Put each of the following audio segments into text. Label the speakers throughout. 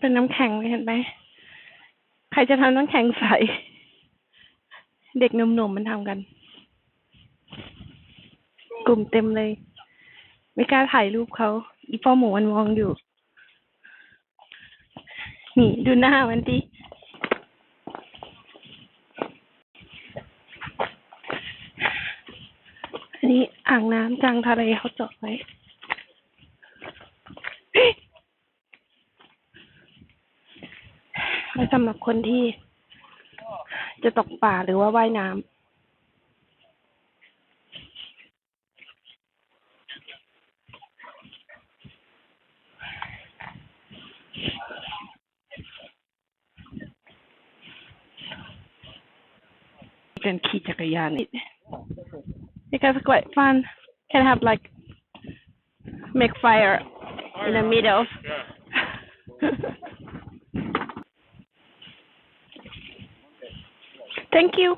Speaker 1: เป็นน้ำแข็งเลยเห็นไหม ใครจะทำน้ำแข็งใส เด็กหนุ่มๆมันทำกัน กลุ่มเต็มเลย ไม่กล้าถ่ายรูปเขาอีพ่อหมูมันมองอยู่ นี่ดูหน้ามันดิอันนี้อ่างน้ำกลางทะเลเขาเจาะไว้ ไว้สำหรับคนที่จะตกป่าหรือว่าว่ายน้ำกันขี่จักรยานนี่ because it's quite fun can have like make fire in the middle thank you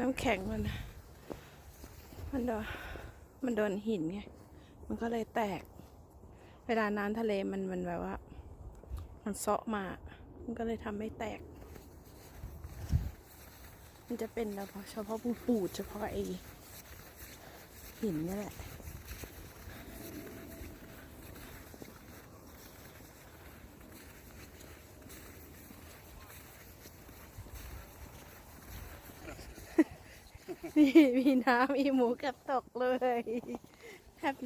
Speaker 1: น้ำแข็งมันมันโดนมันโดนหินไงมันก็เลยแตก เวลาน้ำทะเลมันมันแบบว่า มันเซาะมา มันก็เลยทำให้แตก มันจะเป็นเฉพาะเฉพาะปูปูดเฉพาะไอหินนี่แหละมีมีน้ำมีหมูกระตกเลย have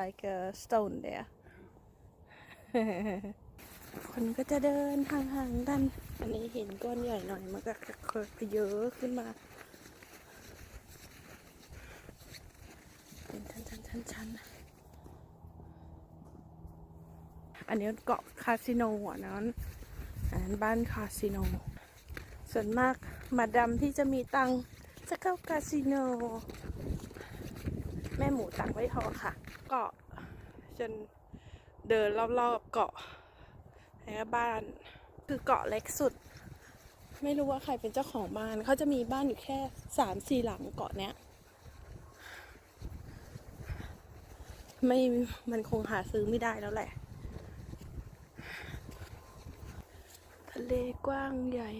Speaker 1: like a stone there คนก็จะเดินห่างๆกันอันนี้เห็นก้อนใหญ่หน่อยมันก็เยอะขึ้นมา เป็นชั้นๆๆๆอันนี้เกาะคาสิโนอะนั้นอันนั้นบ้านคาสิโน ส่วนมากมาดำที่จะมีตังจะเข้าคาสิโน แม่หมูตังไม่พอค่ะ เกาะจนเดินรอบๆเกาะ แล้วบ้านคือเกาะเล็กสุด ไม่รู้ว่าใครเป็นเจ้าของบ้านเขาจะมีบ้านอยู่แค่สามสี่หลังเกาะเนี้ยไม่มันคงหาซื้อไม่ได้แล้วแหละ ทะเลกว้างใหญ่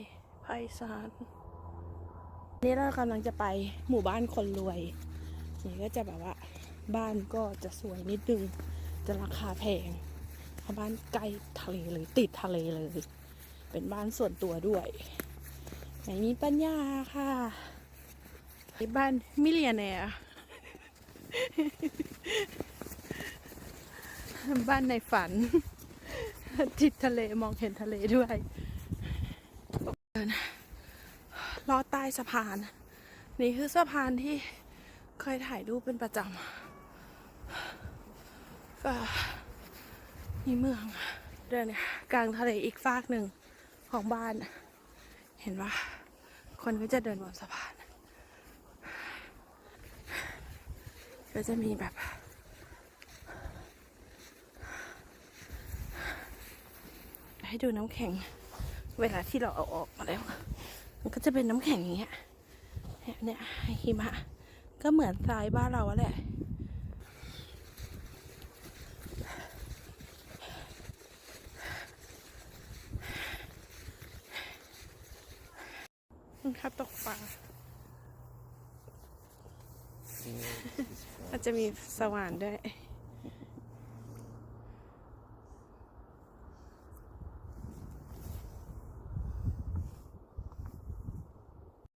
Speaker 1: ไพศาลนี่เรากำลังจะไปหมู่บ้านคนรวย นี่ก็จะแบบว่า บ้านก็จะสวยนิดนึง จะราคาแพง เพราะบ้านใกล้ทะเลเลยติดทะเลเลย เป็นบ้านส่วนตัวด้วยไม่มีปัญญาค่ะบ้านมิเลียนแนร์บ้านในฝัน ติดทะเลมองเห็นทะเลด้วยลอดใต้สะพาน นี่คือสะพานที่เคยถ่ายรูปเป็นประจำก็ นี่เมือง เดินกลางทะเลอีกฟากหนึ่งของบ้าน เห็นว่าคนก็จะเดินบนสะพานก็จะมีแบบ ให้ดูน้ำแข็ง เวลาที่เราเอาออกมาแล้ว มันก็จะเป็นน้ำแข็งอย่างเงี้ยเนี่ยหิมะก็เหมือนทรายบ้านเราแหละ ครับตกปลาอาจจะมีสว่านด้วย